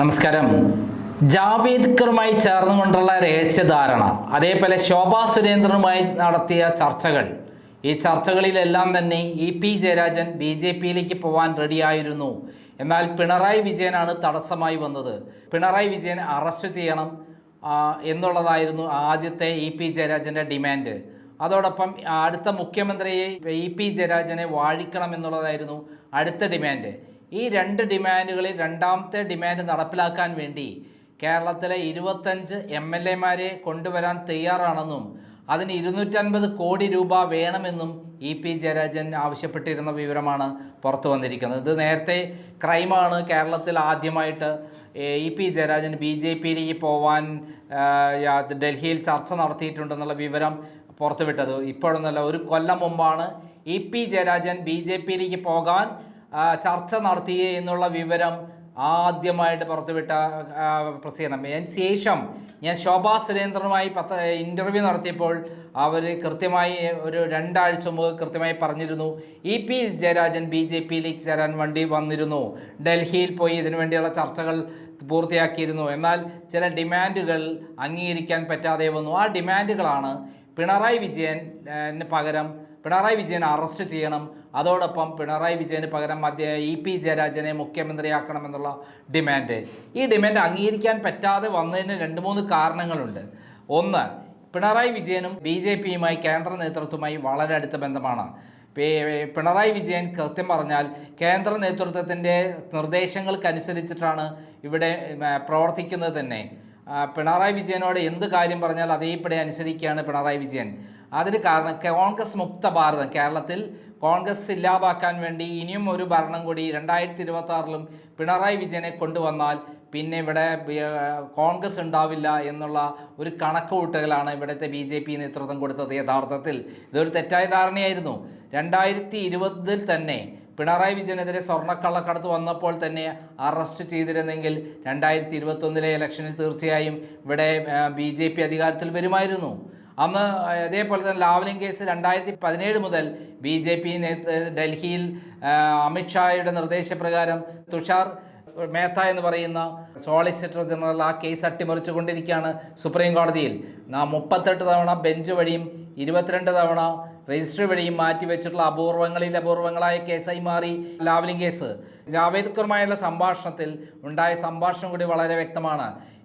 നമസ്കാരം. ജാവേദ്കറുമായി ചേർന്നുകൊണ്ടുള്ള രഹസ്യധാരണ. അതേപോലെ ശോഭാ സുരേന്ദ്രനുമായി നടത്തിയ ചർച്ചകൾ. ഈ ചർച്ചകളിലെല്ലാം തന്നെ E P Jayarajan B J പിയിലേക്ക് പോകാൻ റെഡിയായിരുന്നു. എന്നാൽ പിണറായി വിജയനാണ് തടസ്സമായി വന്നത്. പിണറായി വിജയൻ അറസ്റ്റ് ചെയ്യണം എന്നുള്ളതായിരുന്നു ആദ്യത്തെ ഇ പി ജയരാജന്റെ ഡിമാൻഡ്. അതോടൊപ്പം അടുത്ത മുഖ്യമന്ത്രിയെ ഇ പി ജയരാജനെ വാഴിക്കണം എന്നുള്ളതായിരുന്നു അടുത്ത ഡിമാൻഡ്. ഈ രണ്ട് ഡിമാൻഡുകളിൽ രണ്ടാമത്തെ ഡിമാൻഡ് നടപ്പിലാക്കാൻ വേണ്ടി കേരളത്തിലെ ഇരുപത്തഞ്ച് എം എൽ എമാരെ കൊണ്ടുവരാൻ തയ്യാറാണെന്നും അതിന് ഇരുന്നൂറ്റൻപത് കോടി രൂപ വേണമെന്നും ഇ പി ജയരാജൻ ആവശ്യപ്പെട്ടിരുന്ന വിവരമാണ് പുറത്തു വന്നിരിക്കുന്നത്. ഇത് നേരത്തെ ക്രൈമാണ് കേരളത്തിൽ ആദ്യമായിട്ട് E P Jayarajan B J പിയിലേക്ക് പോവാൻ ഡൽഹിയിൽ ചർച്ച നടത്തിയിട്ടുണ്ടെന്നുള്ള വിവരം പുറത്തുവിട്ടത്. ഇപ്പോഴൊന്നല്ല ഒരു കൊല്ലം മുമ്പാണ് E P Jayarajan B J പിയിലേക്ക് പോകാൻ ചർച്ച നടത്തി എന്നുള്ള വിവരം ആദ്യമായിട്ട് പുറത്തുവിട്ട പ്രസിദ്ധീകരണം. അതിന് ശേഷം ഞാൻ ശോഭാ സുരേന്ദ്രനുമായി പത്ത് ഇന്റർവ്യൂ നടത്തിയപ്പോൾ അവർ കൃത്യമായി ഒരു രണ്ടാഴ്ച മുമ്പ് കൃത്യമായി പറഞ്ഞിരുന്നു. E P Jayarajan B J പിയിലേക്ക് ചേരാൻ വേണ്ടി വന്നിരുന്നു. ഡൽഹിയിൽ പോയി ഇതിനു വേണ്ടിയുള്ള ചർച്ചകൾ പൂർത്തിയാക്കിയിരുന്നു. എന്നാൽ ചില ഡിമാൻഡുകൾ അംഗീകരിക്കാൻ പറ്റാതെ വന്നു. ആ ഡിമാൻഡുകളാണ് പിണറായി വിജയൻ പകരം പിണറായി വിജയനെ അറസ്റ്റ് ചെയ്യണം. അതോടൊപ്പം പിണറായി വിജയന് പകരം മധ്യ ഇ പി ജയരാജനെ മുഖ്യമന്ത്രിയാക്കണമെന്നുള്ള ഡിമാൻഡ്. ഈ ഡിമാൻഡ് അംഗീകരിക്കാൻ പറ്റാതെ വന്നതിന് രണ്ട് മൂന്ന് കാരണങ്ങളുണ്ട്. ഒന്ന് പിണറായി വിജയനും ബി ജെ പിയുമായി കേന്ദ്ര നേതൃത്വവുമായി വളരെ അടുത്ത ബന്ധമാണ്. പിണറായി വിജയൻ കൃത്യം പറഞ്ഞാൽ കേന്ദ്ര നേതൃത്വത്തിന്റെ നിർദ്ദേശങ്ങൾക്കനുസരിച്ചിട്ടാണ് ഇവിടെ പ്രവർത്തിക്കുന്നത് തന്നെ. പിണറായി വിജയനോട് എന്ത് കാര്യം പറഞ്ഞാൽ അതേപടി അനുസരിക്കുകയാണ് പിണറായി വിജയൻ. അതിന് കാരണം കോൺഗ്രസ് മുക്ത ഭാരതം. കേരളത്തിൽ കോൺഗ്രസ് ഇല്ലാതാക്കാൻ വേണ്ടി ഇനിയും ഒരു ഭരണം കൂടി രണ്ടായിരത്തി ഇരുപത്തി ആറിലും പിണറായി വിജയനെ കൊണ്ടുവന്നാൽ പിന്നെ ഇവിടെ കോൺഗ്രസ് ഉണ്ടാവില്ല എന്നുള്ള ഒരു കണക്കുകൂട്ടലാണ് ഇവിടുത്തെ ബി ജെ പി നേതൃത്വം കൊടുത്തത് യഥാർത്ഥത്തിൽ. ഇതൊരു തെറ്റായ ധാരണയായിരുന്നു. രണ്ടായിരത്തി ഇരുപതിൽ തന്നെ പിണറായി വിജയനെതിരെ സ്വർണക്കള്ളക്കടത്ത് വന്നപ്പോൾ തന്നെ അറസ്റ്റ് ചെയ്തിരുന്നെങ്കിൽ രണ്ടായിരത്തി ഇരുപത്തൊന്നിലെ ഇലക്ഷനിൽ തീർച്ചയായും ഇവിടെ ബി ജെ പി അധികാരത്തിൽ വരുമായിരുന്നു. അന്ന് അതേപോലെ തന്നെ ലാവ്ലിൻ കേസ് രണ്ടായിരത്തി പതിനേഴ് മുതൽ ബി ജെ പി ഡൽഹിയിൽ അമിത്ഷായുടെ നിർദ്ദേശപ്രകാരം തുഷാർ മേത്ത എന്ന് പറയുന്ന സോളിസിറ്റർ ജനറൽ ആ കേസ് അട്ടിമറിച്ചുകൊണ്ടിരിക്കുകയാണ് സുപ്രീം കോടതിയിൽ. നാം മുപ്പത്തെട്ട് തവണ ബെഞ്ച് വഴിയും ഇരുപത്തിരണ്ട് തവണ രജിസ്റ്റർ വഴിയും മാറ്റിവെച്ചിട്ടുള്ള അപൂർവങ്ങളിൽ അപൂർവങ്ങളായ കേസായി മാറി ലാവ്ലിംഗ് കേസ്. ജാവേദ്കറുമായുള്ള സംഭാഷണത്തിൽ ഉണ്ടായ സംഭാഷണം കൂടി വളരെ വ്യക്തമാണ്.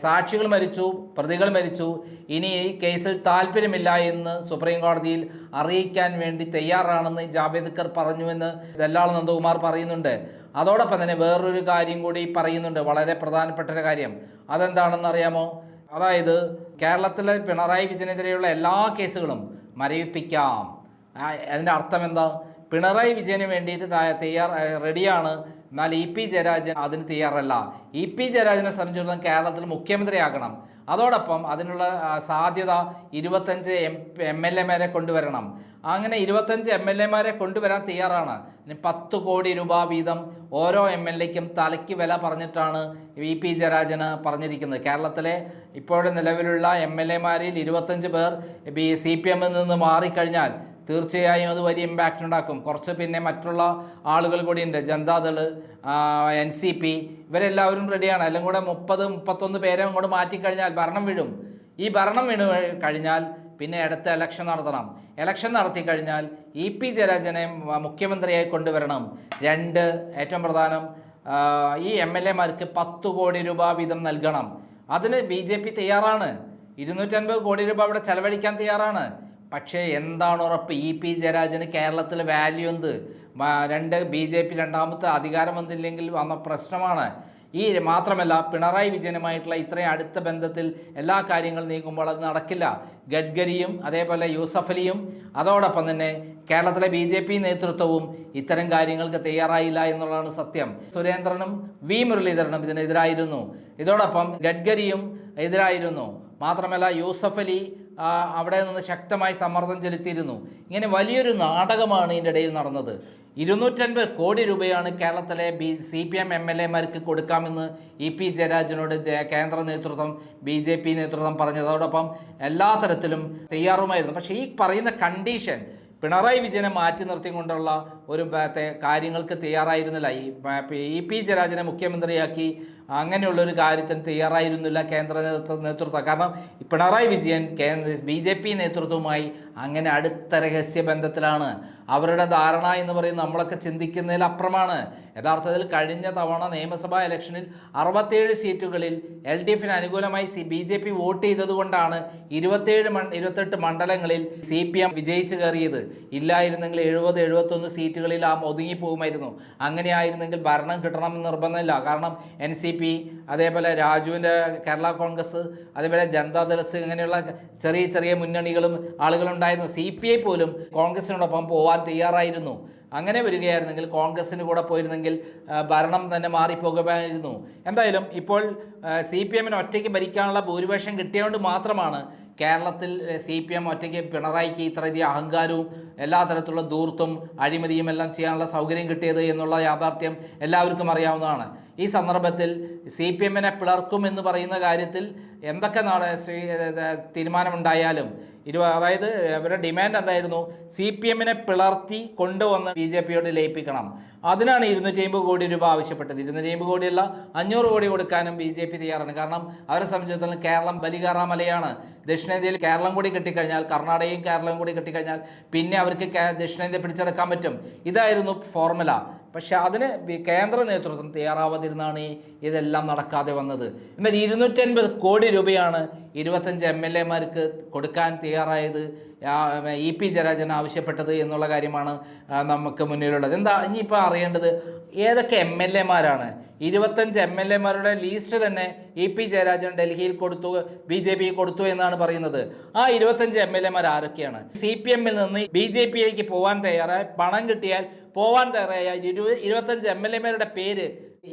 സാക്ഷികൾ മരിച്ചു പ്രതികൾ മരിച്ചു. ഇനി ഈ കേസിൽ താല്പര്യമില്ല എന്ന് സുപ്രീം കോടതിയിൽ അറിയിക്കാൻ വേണ്ടി തയ്യാറാണെന്ന് ജാവേദ്കർ പറഞ്ഞുവെന്ന് ദല്ലാൾ നന്ദകുമാർ പറയുന്നുണ്ട്. അതോടൊപ്പം തന്നെ വേറൊരു കാര്യം കൂടി പറയുന്നുണ്ട്. വളരെ പ്രധാനപ്പെട്ട ഒരു കാര്യം. അതെന്താണെന്ന് അറിയാമോ അതായത് കേരളത്തിലെ പിണറായി വിജയനെതിരെയുള്ള എല്ലാ കേസുകളും മരവിപ്പിക്കാം. അതിന്റെ അർത്ഥം എന്താ? പിണറായി വിജയന് വേണ്ടിയിട്ട് തയ്യാർ റെഡിയാണ്. എന്നാൽ ഇ പി ജയരാജൻ അതിന് തയ്യാറല്ല. ഇ പി ജയരാജനെ സംബന്ധിച്ചിടത്തോളം കേരളത്തിൽ മുഖ്യമന്ത്രിയാകണം. അതോടൊപ്പം അതിനുള്ള സാധ്യത ഇരുപത്തഞ്ച് എം എം എൽ എമാരെ കൊണ്ടുവരണം. അങ്ങനെ ഇരുപത്തഞ്ച് എം എൽ എമാരെ കൊണ്ടുവരാൻ തയ്യാറാണ്. പത്ത് കോടി രൂപ വീതം ഓരോ എം എൽ എക്കും തലയ്ക്ക് വില പറഞ്ഞിട്ടാണ് വി പി ജയരാജന് പറഞ്ഞിരിക്കുന്നത്. കേരളത്തിലെ ഇപ്പോഴും നിലവിലുള്ള എം എൽ എമാരിൽ ഇരുപത്തഞ്ച് പേർ സി പി എമ്മിൽ നിന്ന് മാറിക്കഴിഞ്ഞാൽ തീർച്ചയായും അത് വലിയ ഇമ്പാക്റ്റ് ഉണ്ടാക്കും. കുറച്ച് പിന്നെ മറ്റുള്ള ആളുകൾ കൂടിയുണ്ട്. ജനതാദൾ എൻ സി പി ഇവരെല്ലാവരും റെഡിയാണ് എല്ലാം കൂടെ മുപ്പത് മുപ്പത്തൊന്ന് പേരെ അങ്ങോട്ട് മാറ്റിക്കഴിഞ്ഞാൽ ഭരണം വീഴും. ഈ ഭരണം വീണ് കഴിഞ്ഞാൽ പിന്നെ അടുത്ത ഇലക്ഷൻ നടത്തണം. ഇലക്ഷൻ നടത്തി കഴിഞ്ഞാൽ ഇ പി ജയരാജനെ മുഖ്യമന്ത്രിയായി കൊണ്ടുവരണം. രണ്ട് ഏറ്റവും പ്രധാനം ഈ എം എൽ എമാർക്ക് പത്ത് കോടി രൂപ വീതം നൽകണം. അതിന് ബി ജെ പി തയ്യാറാണ്. ഇരുന്നൂറ്റൻപത് കോടി രൂപ അവിടെ ചെലവഴിക്കാൻ തയ്യാറാണ്. പക്ഷേ എന്താണ് ഉറപ്പ് ഇ പി ജയരാജന് കേരളത്തിൽ വാല്യൂ എന്ത്? രണ്ട് ബി ജെ പി രണ്ടാമത്തെ അധികാരം വന്നില്ലെങ്കിൽ വന്ന പ്രശ്നമാണ്. ഈ മാത്രമല്ല പിണറായി വിജയനുമായിട്ടുള്ള ഇത്രയും അടുത്ത ബന്ധത്തിൽ എല്ലാ കാര്യങ്ങളും നീങ്ങുമ്പോൾ അത് നടക്കില്ല. ഗഡ്കരിയും അതേപോലെ യൂസഫലിയും അതോടൊപ്പം തന്നെ കേരളത്തിലെ ബി ജെ പി നേതൃത്വവും ഇത്തരം കാര്യങ്ങൾക്ക് തയ്യാറായില്ല എന്നുള്ളതാണ് സത്യം. സുരേന്ദ്രനും വി മുരളീധരനും ഇതിനെതിരായിരുന്നു. ഇതോടൊപ്പം ഗഡ്കരിയും എതിരായിരുന്നു. മാത്രമല്ല യൂസഫലി അവിടെ നിന്ന് ശക്തമായി സമ്മർദ്ദം ചെലുത്തിയിരുന്നു. ഇങ്ങനെ വലിയൊരു നാടകമാണ് ഇതിന്റെ ഇടയിൽ നടന്നത്. ഇരുന്നൂറ്റൻപത് കോടി രൂപയാണ് കേരളത്തിലെ B C P M M L എമാർക്ക് കൊടുക്കാമെന്ന് ഇ പി ജയരാജനോട് കേന്ദ്ര നേതൃത്വം ബി ജെ പി നേതൃത്വം പറഞ്ഞതോടൊപ്പം എല്ലാ തരത്തിലും തയ്യാറുമായിരുന്നു. പക്ഷേ ഈ പറയുന്ന കണ്ടീഷൻ പിണറായി വിജയനെ മാറ്റി നിർത്തിക്കൊണ്ടുള്ള ഒരു കാര്യങ്ങൾക്ക് തയ്യാറായിരുന്നില്ല. ഈ പി- ജയരാജനെ മുഖ്യമന്ത്രിയാക്കി അങ്ങനെയുള്ളൊരു കാര്യത്തിന് തയ്യാറായിരുന്നില്ല കേന്ദ്ര നേതൃത്വ കാരണം പിണറായി വിജയൻ കേന്ദ്ര ബി ജെ പി നേതൃത്വവുമായി അങ്ങനെ അടുത്ത രഹസ്യ ബന്ധത്തിലാണ്. അവരുടെ ധാരണ എന്ന് പറയുന്നത് നമ്മളൊക്കെ ചിന്തിക്കുന്നതിൽ അപ്പുറമാണ്. യഥാർത്ഥത്തിൽ കഴിഞ്ഞ തവണ നിയമസഭാ ഇലക്ഷനിൽ അറുപത്തേഴ് സീറ്റുകളിൽ എൽ ഡി എഫിന് അനുകൂലമായി C B J P vote ചെയ്തതുകൊണ്ടാണ് ഇരുപത്തേഴ് മൺ ഇരുപത്തെട്ട് മണ്ഡലങ്ങളിൽ സി പി എം വിജയിച്ചു കയറിയത്. ഇല്ലായിരുന്നെങ്കിൽ എഴുപത് എഴുപത്തൊന്ന് സീറ്റുകളിൽ ആ ഒതുങ്ങിപ്പോകുമായിരുന്നു. അങ്ങനെയായിരുന്നെങ്കിൽ ഭരണം കിട്ടണമെന്ന് നിർബന്ധമില്ല. കാരണം എൻ സി പി അതേപോലെ രാജുവിന്റെ കേരള കോൺഗ്രസ് അതേപോലെ ജനതാദൾസ് ഇങ്ങനെയുള്ള ചെറിയ ചെറിയ മുന്നണികളും ആളുകളുണ്ടായിരുന്നു. സി പി ഐ പോലും കോൺഗ്രസിനോടൊപ്പം പോകാൻ തയ്യാറായിരുന്നു. അങ്ങനെ വരികയായിരുന്നെങ്കിൽ കോൺഗ്രസിന് കൂടെ പോയിരുന്നെങ്കിൽ ഭരണം തന്നെ മാറിപ്പോകുമായിരുന്നു. എന്തായാലും ഇപ്പോൾ സി പി എമ്മിന് ഒറ്റയ്ക്ക് ഭരിക്കാനുള്ള ഭൂരിപക്ഷം കിട്ടിയതുകൊണ്ട് മാത്രമാണ് കേരളത്തിൽ സി പി എം ഒറ്റയ്ക്ക് പിണറായിക്ക് ഇത്രയധികം അഹങ്കാരവും എല്ലാ തരത്തിലുള്ള ദൂർത്തും അഴിമതിയും എല്ലാം ചെയ്യാനുള്ള സൗകര്യം കിട്ടിയത് എന്നുള്ള യാഥാർത്ഥ്യം എല്ലാവർക്കും അറിയാവുന്നതാണ്. ഈ സന്ദർഭത്തിൽ സി പി എമ്മിനെ പിളർക്കും എന്ന് പറയുന്ന കാര്യത്തിൽ എന്തൊക്കെ നാളെ ശ്രീ തീരുമാനമുണ്ടായാലും ഇരു അതായത് അവരുടെ ഡിമാൻഡ് എന്തായിരുന്നു? സി പി എമ്മിനെ പിളർത്തി കൊണ്ടുവന്ന് ബി ജെ പിയോട് ലയിപ്പിക്കണം. അതിനാണ് ഇരുന്നൂറ്റി അമ്പത് കോടി രൂപ ആവശ്യപ്പെട്ടത്. ഇരുന്നൂറ്റി അമ്പത് കോടിയല്ല അഞ്ഞൂറ് കോടി കൊടുക്കാനും ബി ജെ പി തയ്യാറാണ്. കാരണം അവരെ സംബന്ധിച്ചിടത്തോളം കേരളം ബലികാറാമലയാണ്. ദക്ഷിണേന്ത്യയിൽ കേരളം കൂടി കിട്ടിക്കഴിഞ്ഞാൽ കർണാടകയും കേരളവും കൂടി കിട്ടിക്കഴിഞ്ഞാൽ പിന്നെ അവർക്ക് ദക്ഷിണേന്ത്യ പിടിച്ചെടുക്കാൻ പറ്റും. ഇതായിരുന്നു ഫോർമുല. പക്ഷെ അതിന് കേന്ദ്ര നേതൃത്വം തയ്യാറാവാതിരുന്നാണ് ഇതെല്ലാം നടക്കാതെ വന്നത്. എന്നാൽ ഇരുന്നൂറ്റൻപത് കോടി രൂപയാണ് ഇരുപത്തഞ്ച് എം എൽ എമാർക്ക് കൊടുക്കാൻ തയ്യാറായത് ഇ പി ജയരാജൻ ആവശ്യപ്പെട്ടത് എന്നുള്ള കാര്യമാണ് നമുക്ക് മുന്നിലുള്ളത്. എന്താ ഇനിയിപ്പോൾ അറിയേണ്ടത് ഏതൊക്കെ എം എൽ എമാരാണ് ഇരുപത്തഞ്ച് എം എൽ എമാരുടെ ലീസ്റ്റ് തന്നെ ഇ പി ജയരാജൻ ഡൽഹിയിൽ കൊടുത്തു ബി ജെ പി കൊടുത്തു എന്നാണ് പറയുന്നത്. ആ ഇരുപത്തഞ്ച് എം എൽ എമാർ ആരൊക്കെയാണ്? സി പി എമ്മിൽ നിന്ന് ബി ജെ പിയിലേക്ക് പോകാൻ തയ്യാറായ പണം കിട്ടിയാൽ പോവാൻ തയ്യാറായ ഇരു ഇരുപത്തഞ്ച് എം എൽ എമാരുടെ പേര്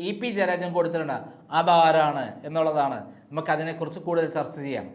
ഇ പി ജയരാജൻ കൊടുത്തിട്ടുണ്ട്. അതാരാണ് എന്നുള്ളതാണ്. നമുക്ക് അതിനെക്കുറിച്ച് കൂടുതൽ ചർച്ച ചെയ്യാം.